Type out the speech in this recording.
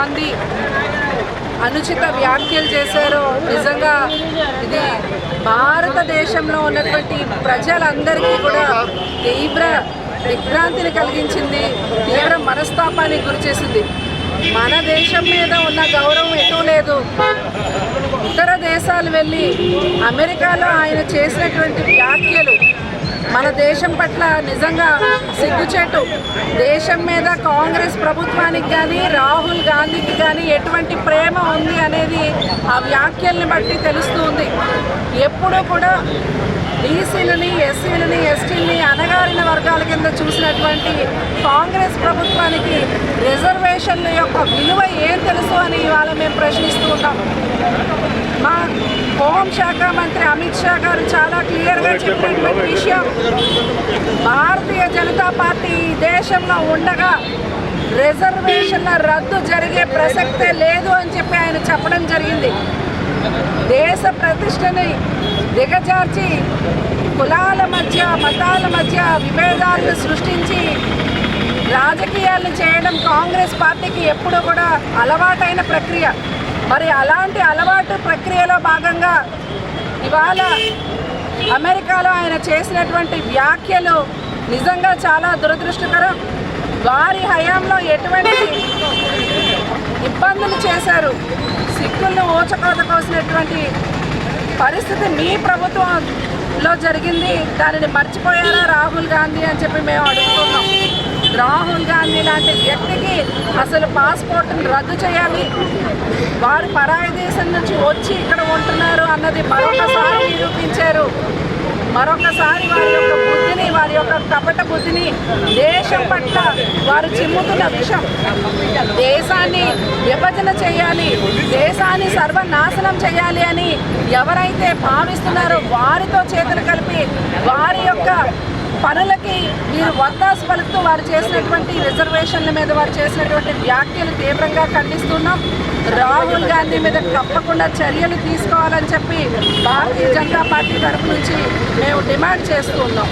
గాంధీ అనుచిత వ్యాఖ్యలు చేశారో. నిజంగా ఇది భారతదేశంలో ఉన్నటువంటి ప్రజలందరికీ కూడా తీవ్ర విభ్రాంతిని కలిగించింది తీవ్ర మనస్తాపానికి గురిచేసింది. మన దేశం మీద ఉన్న గౌరవం ఎటూ లేదు. ఇతర దేశాలు వెళ్ళి అమెరికాలో ఆయన చేసినటువంటి వ్యాఖ్యలు మన దేశం పట్ల నిజంగా సిగ్గుచేటు. దేశం మీద కాంగ్రెస్ ప్రభుత్వానికి కానీ రాహుల్ గాంధీకి కానీ ఎటువంటి ప్రేమ ఉంది అనేది ఆ వ్యాఖ్యల్ని బట్టి తెలుస్తుంది ఎప్పుడూ కూడా బీసీలని ఎస్సీలని ఎస్టీలని అనగారిన వర్గాల కింద చూసినటువంటి కాంగ్రెస్ ప్రభుత్వానికి రిజర్వేషన్ల యొక్క విలువ ఏం తెలుసు అని ఇవాళ మేము ప్రశ్నిస్తూ ఉంటాం హోంశాఖ మంత్రి అమిత్ షా గారు చాలా క్లియర్గా చెప్పినటువంటి విషయం భారతీయ జనతా పార్టీ ఈ దేశంలో ఉండగా రిజర్వేషన్ల రద్దు జరిగే ప్రసక్తే లేదు అని చెప్పి ఆయన చెప్పడం జరిగింది. దేశ ప్రతిష్టని దిగజార్చి కులాల మధ్య మతాల మధ్య విభేదాలను సృష్టించి రాజకీయాలను చేయడం కాంగ్రెస్ పార్టీకి ఎప్పుడూ కూడా అలవాటైన ప్రక్రియ. మరి అలాంటి అలవాటు ప్రక్రియలో భాగంగా ఇవాళ అమెరికాలో ఆయన చేసినటువంటి వ్యాఖ్యలు నిజంగా చాలా దురదృష్టకరం. వారి హయాంలో ఎటువంటి ఇబ్బందులు చేశారు సిక్కులను ఊచకోత కోసినటువంటి పరిస్థితి మీ ప్రభుత్వంలో జరిగింది దానిని మర్చిపోయారా రాహుల్ గాంధీ అని చెప్పి మేము అడుగుతున్నాం. రాహుల్ గాంధీ లాంటి వ్యక్తికి అసలు పాస్పోర్ట్ని రద్దు చేయాలి? వారు పరాయి దేశం నుంచి వచ్చి ఇక్కడ ఉంటున్నారు అన్నది మరొకసారి నిరూపించారు. మరొకసారి వారి యొక్క బుద్ధిని వారి యొక్క కపట బుద్ధిని దేశం పట్ల వారు చిమ్ముతున్న విషం. దేశాన్ని విభజన చేయాలి దేశాన్ని సర్వనాశనం చేయాలి అని ఎవరైతే భావిస్తున్నారో వారితో చేతులు కలిపి వారి యొక్క పనులకి మీరు వత్తాసు పలుకుతూ వారు చేసినటువంటి రిజర్వేషన్ల మీద వారు చేసినటువంటి వ్యాఖ్యలు తీవ్రంగా ఖండిస్తున్నాం. రాహుల్ గాంధీ మీద తప్పకుండా చర్యలు తీసుకోవాలని చెప్పి భారతీయ జనతా పార్టీ తరఫు నుంచి మేము డిమాండ్ చేస్తున్నాం.